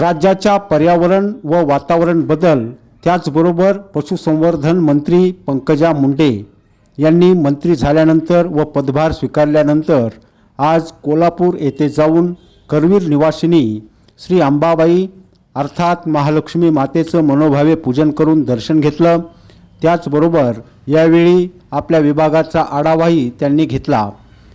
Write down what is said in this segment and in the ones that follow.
राज्याच्या पर्यावरण व वातावरण बदल त्याचबरोबर पशुसंवर्धन मंत्री पंकजा मुंडे यांनी मंत्री झाल्यानंतर व पदभार स्वीकारल्यानंतर आज कोल्हापूर येथे जाऊन करवीर निवासिनी श्री अंबाबाई अर्थात महालक्ष्मी मातेचं मनोभावे पूजन करून दर्शन घेतलं. त्याचबरोबर यावेळी आपल्या विभागाचा आढावाही त्यांनी घेतला.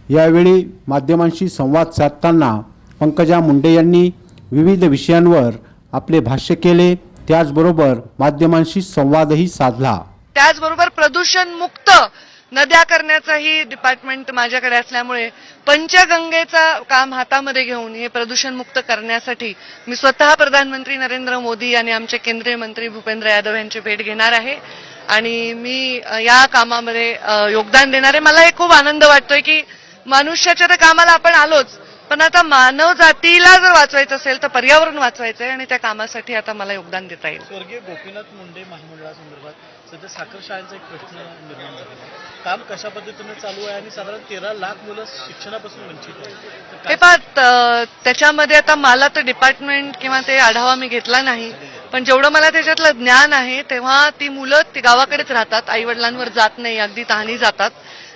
यावेळी माध्यमांशी संवाद साधताना पंकजा मुंडे यांनी विविध विषयांवर आपले भाष्य केले. त्याचबरोबर माध्यमांशी संवादही साधला. त्याचबरोबर प्रदूषण मुक्त नद्या करण्याचाही डिपार्टमेंट माझ्याकडे असल्यामुळे पंचगंगेचा काम हातामध्ये घेऊन हे प्रदूषण मुक्त करण्यासाठी मी स्वतः प्रधानमंत्री नरेंद्र मोदी आणि आमचे केंद्रीय मंत्री भूपेंद्र यादव यांची भेट घेणार आहे. आणि मी या कामामध्ये योगदान देणार आहे. मला हे खूप आनंद वाटतोय की मनुष्याच्या तर कामाला आपण आलोच. पण आता मानव जातीला जर वाचवायचं असेल तर पर्यावरण वाचवायचं आहे आणि त्या कामासाठी आता मला योगदान देता येईल. स्वर्गीय गोपीनाथ मुंडे महामंडळासंदर्भात सध्या साखर शाळांचा एक प्रश्न निर्माण आहे. काम कशा पद्धतीने चालू आहे आणि साधारण तेरा लाख मुलं शिक्षणापासून वंचित आहेत. तर हे पहा त्याच्यामध्ये आता मला तर डिपार्टमेंट किंवा ते आढावा मी घेतला नाही पण जेवढं मला त्याच्यातलं ज्ञान आहे तेव्हा ती मुलं ती गावाकडेच राहतात आई वडिलांवर जात नाही अगदी तहानी जातात.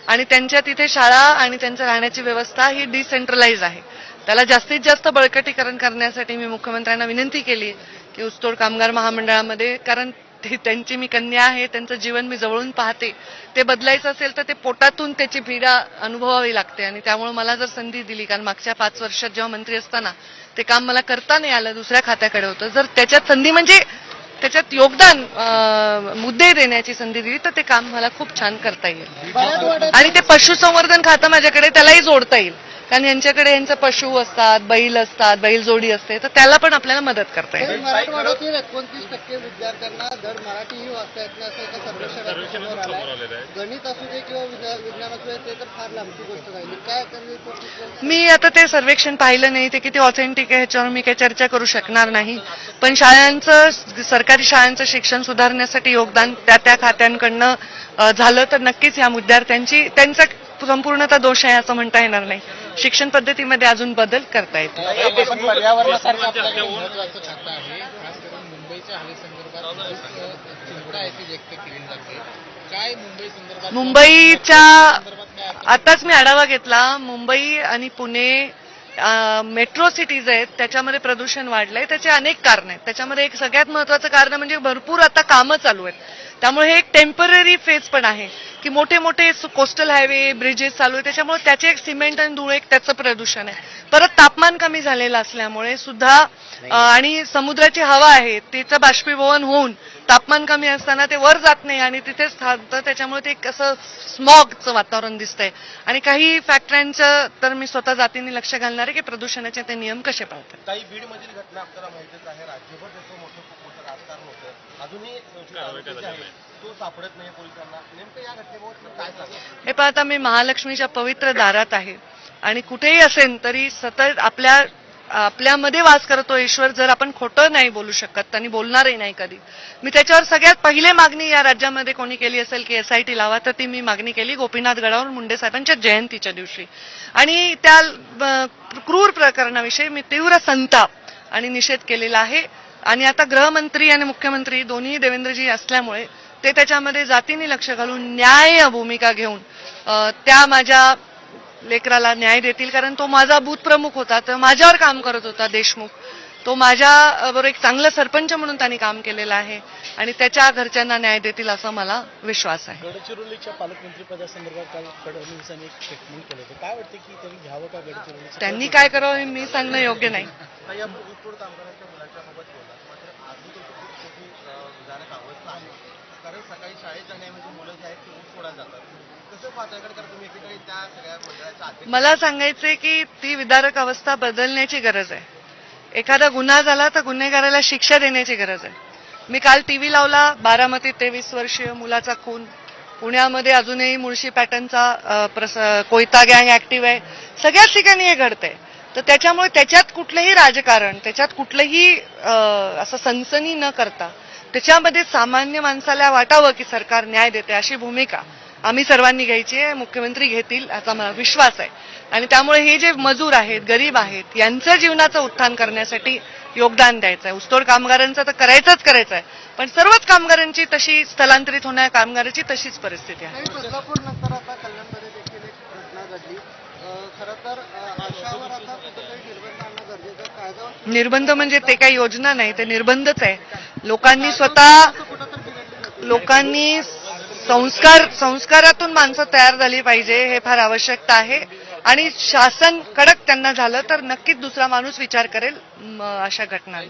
आणि त्यांच्या तिथे शाळा आणि त्यांच्या राहण्याची व्यवस्था ही डिसेंट्रलाइज आहे. त्याला जास्तीत जास्त बळकटीकरण करण्यासाठी मी मुख्यमंत्र्यांना विनंती केली की ऊसतोड कामगार महामंडळामध्ये कारण ते त्यांची मी कन्या आहे त्यांचं जीवन मी जवळून पाहते. ते बदलायचं असेल तर ते पोटातून त्याची पीडा अनुभवावी लागते आणि त्यामुळे मला जर संधी दिली कारण मागच्या पाच वर्षात जेव्हा मंत्री असताना ते काम मला करता नाही आलं दुसऱ्या खात्याकडे होतं जर त्याच्यात संधी म्हणजे त्याच्यात योगदान मुद्दे देण्याची संधी दिली तर ते काम मला खूप छान करता येईल. आणि ते पशुसंवर्धन खातं माझ्याकडे त्यालाही जोडता येईल. कारण यांच्याकडे यांचं पशु असतात बैल असतात बैल जोडी असते तर त्याला पण आपल्याला मदत करता येईल. मराठवाड्यातील एकोणतीस टक्के विद्यार्थ्यांना धड मराठीही वाचता येत नाही असं एका सर्वेक्षणात समोर आलंय. गणित असू दे किंवा विज्ञा- विज्ञान असू दे ते तर फार लांबची गोष्ट राहिली. काय मी आता ते सर्वेक्षण पाहिलं नाही ते किती ऑथेंटिक आहे ह्याच्यावर मी काही चर्चा करू शकणार नाही. पण शाळांचं सरकारी शाळांचं शिक्षण सुधारण्यासाठी योगदान त्या त्या खात्यांकडनं झालं तर नक्कीच ह्या विद्यार्थ्यांची त्यांचा संपूर्णतः दोष आहे असं म्हणता येणार नाही. शिक्षण पद्धतीमध्ये अजून बदल करता येतो. पण पर्यावरणासारखं आपल्याकडे महत्वाचं खातं आहे. खास करून मुंबईच्या हवेसंदर्भात खूप चिंता आहे ती व्यक्त केली जाते. काय मुंबई संदर्भात मुंबईच्या आताच मी आढावा घेतला मुंबई आणि पुणे मेट्रो सिटीज आहेत त्याच्यामध्ये प्रदूषण वाढलंय. त्याचे अनेक कारण आहेत. त्याच्यामध्ये एक सगळ्यात महत्वाचं कारण म्हणजे भरपूर आता कामं चालू आहेत. त्यामुळे हे एक टेंपररी फेज पण आहे. की मोठे मोठे कोस्टल हायवे ब्रिजेस चालू आहेत त्याच्यामुळे त्याचे एक सिमेंट आणि धूळ एक त्याचं प्रदूषण आहे. परत तापमान कमी झालेलं असल्यामुळे सुद्धा आणि समुद्राची हवा आहे तिचं बाष्पीभवन होऊन तापमान कमी असताना ते वर जात नाही आणि तिथेच थांबतं. त्याच्यामुळे ते एक असं स्मॉगचं वातावरण दिसतंय. आणि काही फॅक्टऱ्यांचं तर मी स्वतः जातीने लक्ष घालणार आहे की प्रदूषणाचे ते नियम कसे पाळतात. काही बीड मधील घटना आपल्याला माहितीच आहे. राज्यभर त्याचं मोठं खूप मोठं राजकारण होतं अजूनही जो आरोपी जे आहे, तो सापडत नाही पोलिसांना. नेमकं या घटनेबाबत काय सांगा हे पाहता मी महालक्ष्मीच्या पवित्र दारात आहे. आणि कुठेही असेल तरी सतत आपल्या आपल्यामध्ये वास करतो ईश्वर जर आपण खोटं नाही बोलू शकत आणि बोलणारही नाही कधी. मी त्याच्यावर सगळ्यात पहिले मागणी या राज्यामध्ये कोणी केली असेल की एसआयटी लावा तर ती मी मागणी केली गोपीनाथ गडावर मुंडे साहेबांच्या जयंतीच्या दिवशी. आणि त्या क्रूर प्रकरणाविषयी मी तीव्र संताप आणि निषेध केलेला आहे. आणि आता गृहमंत्री आणि मुख्यमंत्री दोन्ही देवेंद्रजी असल्यामुळे ते त्याच्यामध्ये जातीने लक्ष घालून न्याय भूमिका घेऊन त्या माझ्या लेकराला न्याय देतील. कारण तो माझा बूथ प्रमुख होता तर माझ्यावर काम करत होता देशमुख. तो माझ्या बरोबर एक चांगलं सरपंच म्हणून त्यांनी काम केलेलं आहे आणि त्याच्या घरच्यांना न्याय देतील असा मला विश्वास आहे. गडचिरोलीच्या पालकमंत्री पदासंदर्भात काल फडणवीसांनी एक स्टेटमेंट केलं होतं. काय वाटतं की त्यांनी घ्यावं का गडचिरोलीचं? त्यांनी काय करावं हे मी सांगणं योग्य नाही. कारण सकाळी शाळेत जे आहेत ते ऊस जातात. मला सांगायचंय की ती विदारक अवस्था बदलण्याची गरज आहे. एखादा गुन्हा झाला तर गुन्हेगाराला शिक्षा देण्याची गरज आहे. मी काल टी व्ही लावला बारामती तेवीस वर्षीय मुलाचा खून. पुण्यामध्ये अजूनही मुळशी पॅटर्नचा प्रस कोयता गँग ऍक्टिव्ह आहे. सगळ्याच ठिकाणी हे घडतंय. तर त्याच्यामुळे त्याच्यात कुठलंही राजकारण त्याच्यात कुठलंही असं सनसनी न करता त्याच्यामध्ये सामान्य माणसाला वाटावं की सरकार न्याय देते अशी भूमिका. आम्ही सर्वांनी घ्यायची आहे मुख्यमंत्री घेतील याचा मला विश्वास आहे. आणि त्यामुळे हे जे मजूर आहेत गरीब आहेत यांचं जीवनाचं उत्थान करण्यासाठी योगदान द्यायचं आहे. ऊसतोड कामगारांचं तर करायचंच करायचं आहे. पण सर्वच कामगारांची तशी स्थलांतरित होणाऱ्या कामगारांची तशीच परिस्थिती आहे. निर्बंध म्हणजे ते काही योजना नाही ते निर्बंधच आहे. लोकांनी स्वतः लोकांनी संस्कार संस्कारातून माणसं तयार झाली पाहिजे हे फार आवश्यकता आहे. आणि शासन कडक त्यांना झालं तर नक्कीच दुसरा माणूस विचार करेल अशा घटना.